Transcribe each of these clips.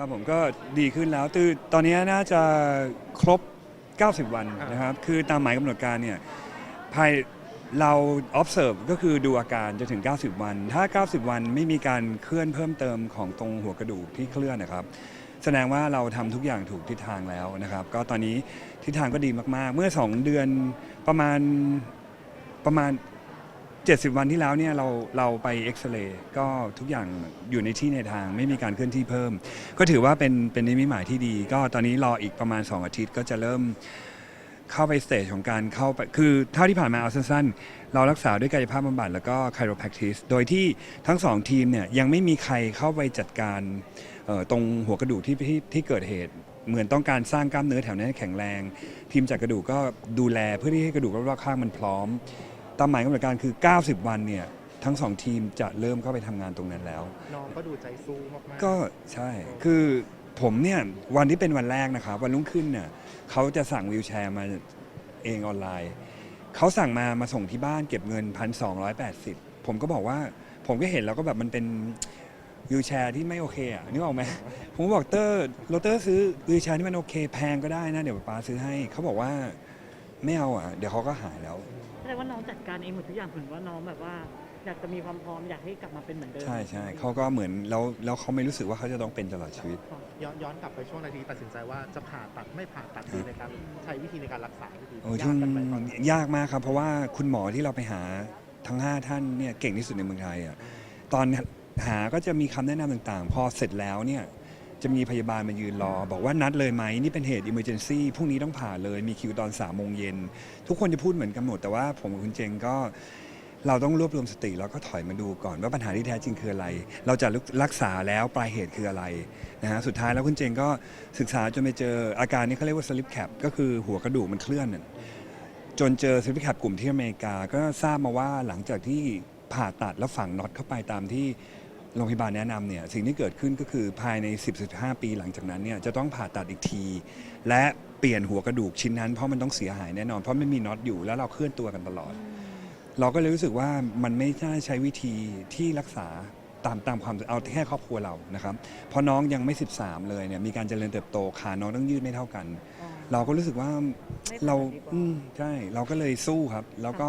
ครับผมก็ดีขึ้นแล้วคือตอนนี้น่าจะครบ 90 วันนะครับ คือตามหมายกำหนดการเนี่ยภายเรา observe ก็คือดูอาการจนถึง 90 วัน ถ้า 90 วันไม่มีการเคลื่อนเพิ่มเติมของตรงหัวกระดูกที่เคลื่อนนะครับ แสดงว่าเราทำทุกอย่างถูกทิศทางแล้วนะครับ ก็ตอนนี้ทิศทางก็ดีมากๆ เมื่อ 2 เดือนประมาณประมาณ 70 วันที่แล้วเนี่ยเราเราไปเอ็กซเรย์ก็ทุกอย่างอยู่ในที่ในทางไม่มีการเคลื่อนที่เพิ่ม ก็ถือว่าเป็นเป็นนิมิตหมายที่ดี ก็ตอนนี้รออีกประมาณ 2 อาทิตย์ก็จะเริ่มเข้าไปสเตจของการเข้าไป คือเท่าที่ผ่านมาเอาสั้นๆ เรารักษาด้วยกายภาพบำบัดแล้วก็ chiropractic โดยที่ทั้งสองทีมเนี่ยยังไม่มีใครเข้าไปจัดการตรงหัวกระดูกที่ที่ที่เกิดเหตุเหมือนต้องการสร้างกล้ามเนื้อแถวนั้นแข็งแรง ทีมจัดกระดูกก็ดูแลเพื่อที่ให้กระดูกรอบๆข้างมันพร้อม ตามหมายกำหนดการคือ 90 วันเนี่ยทั้งสองทีมจะเริ่มเข้าไปทำงานตรงนั้นแล้ว น้องก็ดูใจสู้มากๆก็ใช่ คือผมเนี่ยวันที่เป็นวันแรกนะครับวันรุ่งขึ้นเนี่ยเขาจะสั่งวีลแชร์มาเองออนไลน์ เขาสั่งมามาส่งที่บ้านเก็บเงิน 1,280 ผมก็บอกว่าผมก็เห็นแล้วก็แบบมันเป็นวีลแชร์ที่ไม่โอเคอะนึกออกไหม ผมก็บอกเตอร์โรเตอร์ซื้อวีลแชร์ที่มันโอเค แพงก็ได้นะ เดี๋ยวป้าซื้อให้ เขาบอกว่าไม่เอาอะ เดี๋ยวเขาก็หายแล้วแส ดงว่าน้องจัดการเองหมดทุกอย่างเหมือนว่าน้องแบบว่า อยากจะมีความพร้อมอยากให้กลับมาเป็นเหมือนเดิมใช่ใช่เขาก็เหมือนแล้วแล้วเขาไม่รู้สึกว่าเขาจะต้องเป็นตลอดชีวิต ย้อนย้อนกลับไปช่วงนาทีตัดสินใจว่าจะผ่าตัดไม่ผ่าตัดดีในการใช้วิธีในการรักษาวิธีโอ้ยยากกันไหมตอนยากมากครับ เพราะว่าคุณหมอที่เราไปหาทั้ง 5 ท่านเนี่ยเก่งที่สุดในเมืองไทยอะตอนหาก็จะมีคำแนะนำต่างๆ พอเสร็จแล้วเนี่ย จะมีพยาบาลมายืนรอ บอกว่านัดเลยไหมนี่เป็นเหตุ emergency พรุ่งนี้ต้องผ่าเลยมีคิวตอน3ามโมงเย็นทุกคนจะพูดเหมือนกันหมดแต่ว่าผมกับคุณเจงก็ เราต้องรวบรวมสติแล้วก็ถอยมาดูก่อนว่าปัญหาที่แท้จริงคืออะไร เราจะรักษาแล้วปลายเหตุคืออะไรนะฮะสุดท้ายแล้วคุณเจงก็ศึกษาจนไปเจออาการนี้เขาเรียกว่า slip cap ก็คือหัวกระดูกมันเคลื่อนจนเจอซิลิปแคปกลุ่มที่อเมริกาก็ทราบมาว่าหลังจากที่ผ่าตัดแล้วฝังน็อตเข้าไปตามที่ โรงพยาบาลแนะนำเนี่ยสิ่งที่เกิดขึ้นก็คือภายใน 10-15 ปีหลังจากนั้นเนี่ยจะต้องผ่าตัดอีกที และเปลี่ยนหัวกระดูกชิ้นนั้นเพราะมันต้องเสียหายแน่นอน เพราะไม่มีน็อตอยู่แล้วเราเคลื่อนตัวกันตลอด เราก็เลยรู้สึกว่ามันไม่น่าใช้วิธีที่รักษาตามตามความเอาแค่ครอบครัวเรานะครับเพราะน้องยังไม่ 13 เลยเนี่ยมีการเจริญเติบโตขาน้องต้องยืดไม่เท่ากันอ๋อเราก็รู้สึกว่าไม่เราผ่าดีกว่าอืมใช่เราก็เลยสู้ครับ แล้วก็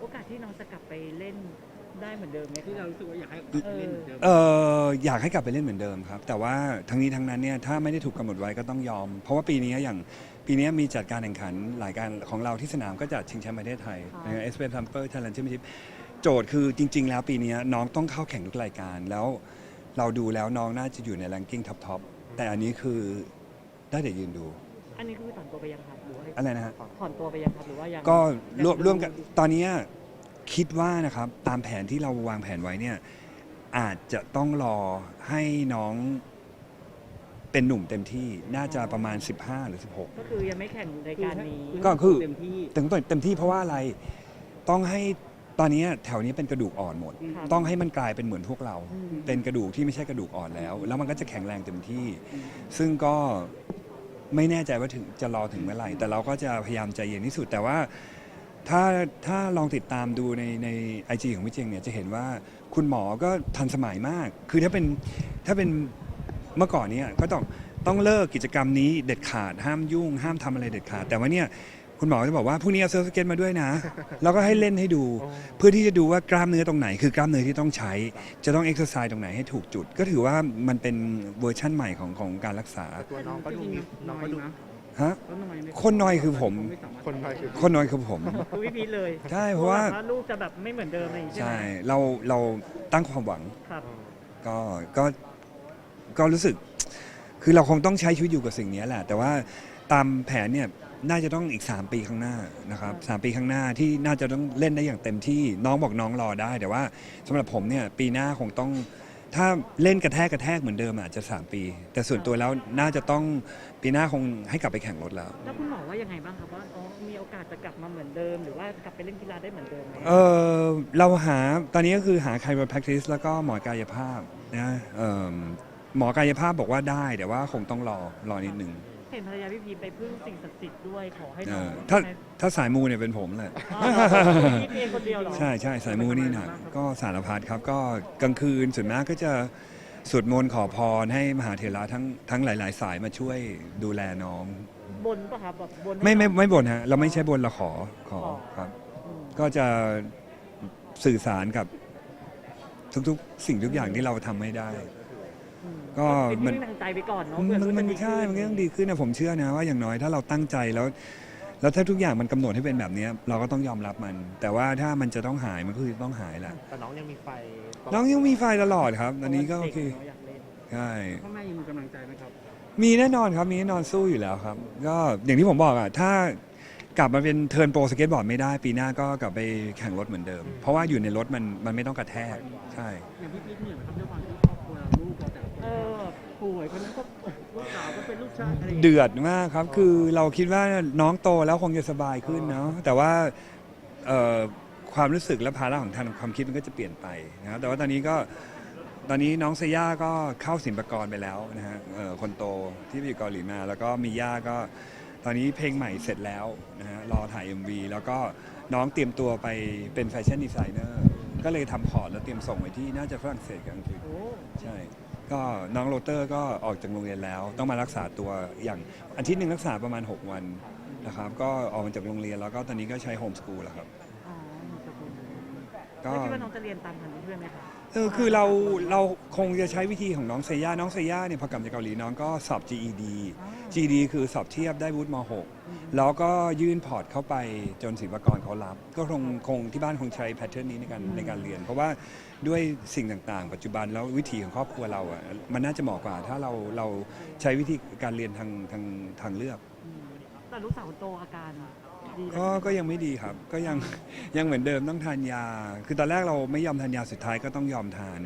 โอกาสที่น้องจะกลับไปเล่น ได้เหมือนเดิมไหมที่เราคะรู้สึกว่าอยากให้กลับไปเล่นเหมือนเดิมเอออยากให้กลับไปเล่นเหมือนเดิมครับ แต่ว่าทั้งนี้ทั้งนั้นเนี่ยถ้าไม่ได้ถูกกำหนดไว้ก็ต้องยอม เพราะว่าปีนี้อย่างปีนี้มีจัดการแข่งขันหลายการของเราที่สนามก็จัดชิงแชมป์ประเทศไทยนะเอสเปนทัมเปอร์ทัลเลนต์แชมเปี้ยนชิพโจทย์คือจริง ๆ แล้วปีนี้น้องต้องเข้าแข่งทุกรายการแล้วเราดูแล้วน้องน่าจะอยู่ในแรงกิ้งท็อปๆแต่อันนี้คือได้แต่ยืนดู อันนี้คือถอนตัวไปยังครับหรือว่าอะไรนะฮะถอนตัวไปยังครับหรือว่ายังก็ยังร่วมดูร่วมกันตอนนี้ คิดว่านะครับตามแผนที่เราวางแผนไว้เนี่ยอาจจะต้องรอให้น้องเป็นหนุ่มเต็มที่น่าจะประมาณ 15 หรือ16ก็คือยังไม่แข่งรายการนี้ก็คือ เต็มที่ เต็มเต็มที่เพราะว่าอะไรต้องให้ตอนนี้แถวนี้เป็นกระดูกอ่อนหมด ครับ ต้องให้มันกลายเป็นเหมือนพวกเรา อืม เป็นกระดูกที่ไม่ใช่กระดูกอ่อนแล้ว แล้วมันก็จะแข็งแรงเต็มที่ ซึ่งก็ไม่แน่ใจว่าถึงจะรอถึงเมื่อไหร่ แต่เราก็จะพยายามใจเย็นที่สุด แต่ว่า ถ้าถ้าลองติดตามดูในในไอจของพี่เจงเนี่ยจะเห็นว่าคุณหมอก็ทันสมัยมาก คือถ้าเป็นถ้าเป็นเมื่อก่อนเนี่ยก็ต้องต้องเลิกกิจกรรมนี้เด็ดขาดห้ามยุ่ง ห้ามทำอะไรเด็ดขาด แต่ว่าเนี่ยคุณหมอจะบอกว่าพรุ่งนี้เอาเซิร์ฟสเก็ตมาด้วยนะ แล้วก็ให้เล่นให้ดู เพื่อที่จะดูว่ากล้ามเนื้อตรงไหน คือกล้ามเนื้อที่ต้องใช้ จะต้องเอ็กซ์ไซส์ตรงไหนให้ถูกจุด ก็ถือว่ามันเป็นเวอร์ชั่นใหม่ของของการรักษาตัวน้องก็ดูมีน้องก็ดู ฮะก็น้อยไหมคนน้อยคือผมไสาารถคนน้อยคือ คนน้อยคือผม คือพี่พีชเลยใช่เพราะว่าแบบลูกจะแบบไม่เหมือนเดิมอะไรอย่างงี้ใช่ใช่ไหมเราเราตั้งความหวังครับ ก็ก็ก็รู้สึก คือเราคงต้องใช้ชีวิตอยู่กับสิ่งนี้แหละ แต่ว่าตามแผนเนี่ยน่าจะต้องอีก 3 ปีข้างหน้านะครับสามปีข้างหน้าที่น่าจะต้องเล่นได้อย่างเต็มที่น้องบอกน้องรอได้ แต่ว่าสำหรับผมเนี่ยปีหน้าคงต้อง ถ้าเล่นกระแทกกระแทกเหมือนเดิมอาจจะ 3 ปี แต่ส่วนตัวแล้วน่าจะต้องปีหน้าคงให้กลับไปแข่งรถแล้ว แล้วคุณหมอว่ายังไงบ้างครับว่าอ๋อมีโอกาสจะกลับมาเหมือนเดิม หรือว่ากลับไปเล่นกีฬาได้เหมือนเดิมไหมเออเราหาตอนนี้ก็คือหา chiropractic แล้วก็หมอกายภาพนะเอิ่มหมอกายภาพบอกว่าได้แต่ว่าคงต้องรอรอนิดหนึ่งเห็นภรรยาพี่พีชไปพึ่งสิ่งศักดิ์สิทธิ์ด้วยขอให้เอน้องอถ้าใช่ไหมถ้าสายมูเนี่ยเป็นผมแหละ อ๋อพี่พีชเองคนเดียวเหรอใช่ใช่สายมูนี่หนักก็สารพัดครับก็กลางคืนส่วนมากก็จะสวดมนต์ขอพรให้มหาเถระทั้งทั้งหลาย ๆ สายมาช่วยดูแลน้อง บนปะครับแบบบนให้ไม่ไม่น้องไม่บ่นฮะ เราไม่ใช่บนเราขอขอขอครับ อืมก็จะสื่อสารกับทุกๆ สิ่งทุกอย่างที่เราทำไม่ได้อืม ก็เป็นมัน ที่ทางใจไปก่อนเนาะมันเผื่อมันจะไม่ใช่ขึ้มันก็ต้องดีขึ้นนะผมเชื่อนะว่าอย่างน้อยถ้าเราตั้งใจแล้วแล้วถ้าทุกอย่างมันกำหนดให้เป็นแบบเนี้ยเราก็ต้องยอมรับมัน แต่ว่าถ้ามันจะต้องหายมันก็คือต้องหายแหละแต่น้องยังมีไฟน้องยังมีไฟตลอดครับ อันนี้ก็โอเคด็กเนอะอยากเล่นใช่พ่อแม่ยังมีกำลังใจไหมครับ มีแน่นอนครับมีแน่นอนสู้อยู่แล้วครับ ก็อย่างที่ผมบอกอะถ้ากลับมาเป็นเทิร์นโปรสเก็ตบอร์ดไม่ได้ ปีหน้าก็กลับไปแข่งรถเหมือนเดิม เพราะว่าอยู่ในรถมันมันไม่ต้องกระแทกใช่ อย่างพี่ปิ๊กเนี่ยนะครับด้วยความที่ครอบครัวลูกเราแต่ละคน เออ ป่วยคนนั้นก็ลูกสาวก็เป็นลูกชายอะไรอย่างเงี้ยเดือดมากครับ คือเราคิดว่าน้องโตแล้วคงจะสบายขึ้นเนาะแต่ว่าเอ่อความรู้สึกและภาระของทางความคิดมันก็จะเปลี่ยนไปนะครับแต่ว่าตอนนี้ก็ตอนนี้น้องเซย่าก็เข้าศิลปากรไปแล้วนะฮะเอ่อคนโตที่ไปอยู่เกาหลีมา แล้วก็มีย่าก็ ตอนนี้เพลงใหม่เสร็จแล้วนะฮะรอถ่าย MV แล้วก็น้องเตรียมตัวไปเป็นแฟชั่นดีไซเนอร์ก็เลยทำพอร์ตแล้วเตรียมส่งไปที่น่าจะฝรั่งเศสกับอังกฤษโอ้ใช่ ก็น้องโรเตอร์ก็ออกจากโรงเรียนแล้ว ต้องมารักษาตัวอย่างอาทิตย์หนึ่งรักษาประมาณ 6 วันนะครับ ก็ออกมาจากโรงเรียนแล้วก็ตอนนี้ก็ใช้โฮมสกูลแล้วครับอ๋อจะเป็นก็ แล้วคิดว่าน้องจะเรียนตามทันเพื่อนไหมคะเออคือเราเราคงจะใช้วิธีของน้องเซย่าน้องเซย่าเนี่ยพอกลับจากเกาหลีน้องก็สอบ GED GED คือสอบเทียบได้วุฒิม .6 แล้วก็ยื่นพอร์ตเข้าไปจนศิลปากรเขารับ ก็คงคงที่บ้านคงใช้แพทเทิร์นนี้ในการในการเรียน เพราะว่าด้วยสิ่งต่างๆ ปัจจุบันแล้ววิธีของครอบครัวเราอะมันน่าจะเหมาะกว่า ถ้าเราเราใช้วิธีการเรียนทางทางทางเลือกอืมแต่ลูกสาวคนโตอาการดีไหมก็ก็ยังไม่ดีครับ ก็ยังยังเหมือนเดิมต้องทานยา คือตอนแรกเราไม่ยอมทานยาสุดท้ายก็ต้องยอมทาน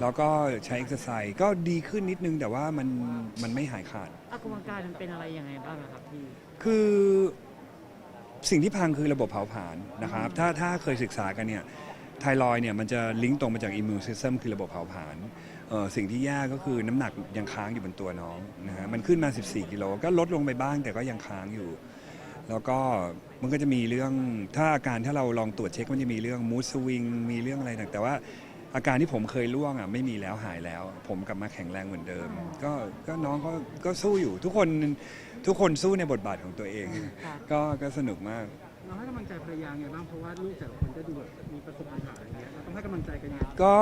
แล้วก็ใช้เอ็กซ์ไซส์ก็ดีขึ้นนิดนึงแต่ว่ามันมันไม่หายขาดออกกำลังกายมันเป็นอะไรยังไงบ้างอะครับพี่ คือสิ่งที่พังคือระบบเผาผลาญนะครับ ถ้าถ้าเคยศึกษากันเนี่ยไทรอยด์เนี่ยมันจะลิงก์ตรงมาจากอิมมูนซิสเ e มคือระบบเผาผลาญเอ่อสิ่งที่แย่ก็คือน้ำหนักยังค้างอยู่บนตัวน้องนะฮะมันขึ้นมา 14 กิโลก็ลดลงไปบ้างแต่ก็ยังค้างอยู่ แล้วก็ มันก็จะมีเรื่องถ้าอาการถ้าเราลองตรวจเช็คมันจะมีเรื่องมู d สวิงมีเรื่องอะไรต่างแต่ว่าอาการที่ผมเคยล่วงอะไม่มีแล้วหายแล้ว ผมกลับมาแข็งแรงเหมือนเดิม ก็ก็น้องก็ก็สู้อยู่ทุกคนทุกคนสู้ในบทบาทของตัวเองครับก็ก็สนุกมาก เราให้กำลังใจภรรยาไงบ้างเพราะว่าลูกแต่ละคนก็ดูแบบมีประสบปัญหาอย่างเงี้ยเราต้องให้กำลังใจกันยังไงก็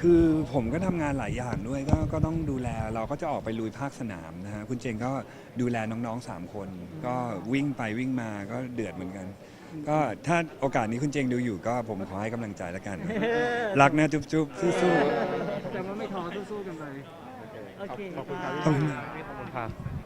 คือผมก็ทำงานหลายอย่างด้วยก็ก็ต้องดูแลเราก็จะออกไปลุยภาคสนามนะฮะคุณเจงก็ดูแลน้องๆ 3 คน ก็วิ่งไปวิ่งมาก็เดือดเหมือนกัน ก็ถ้าโอกาสนี้คุณเจงดูอยู่ก็ผมขอให้กำลังใจแล้วกัน รักนะจุ๊บจุ๊บสู้ๆแต่ว่าไม่ท้อสู้ๆกันไป โอเคขอบคุณครับครับขอบคุณขอบคุณครับ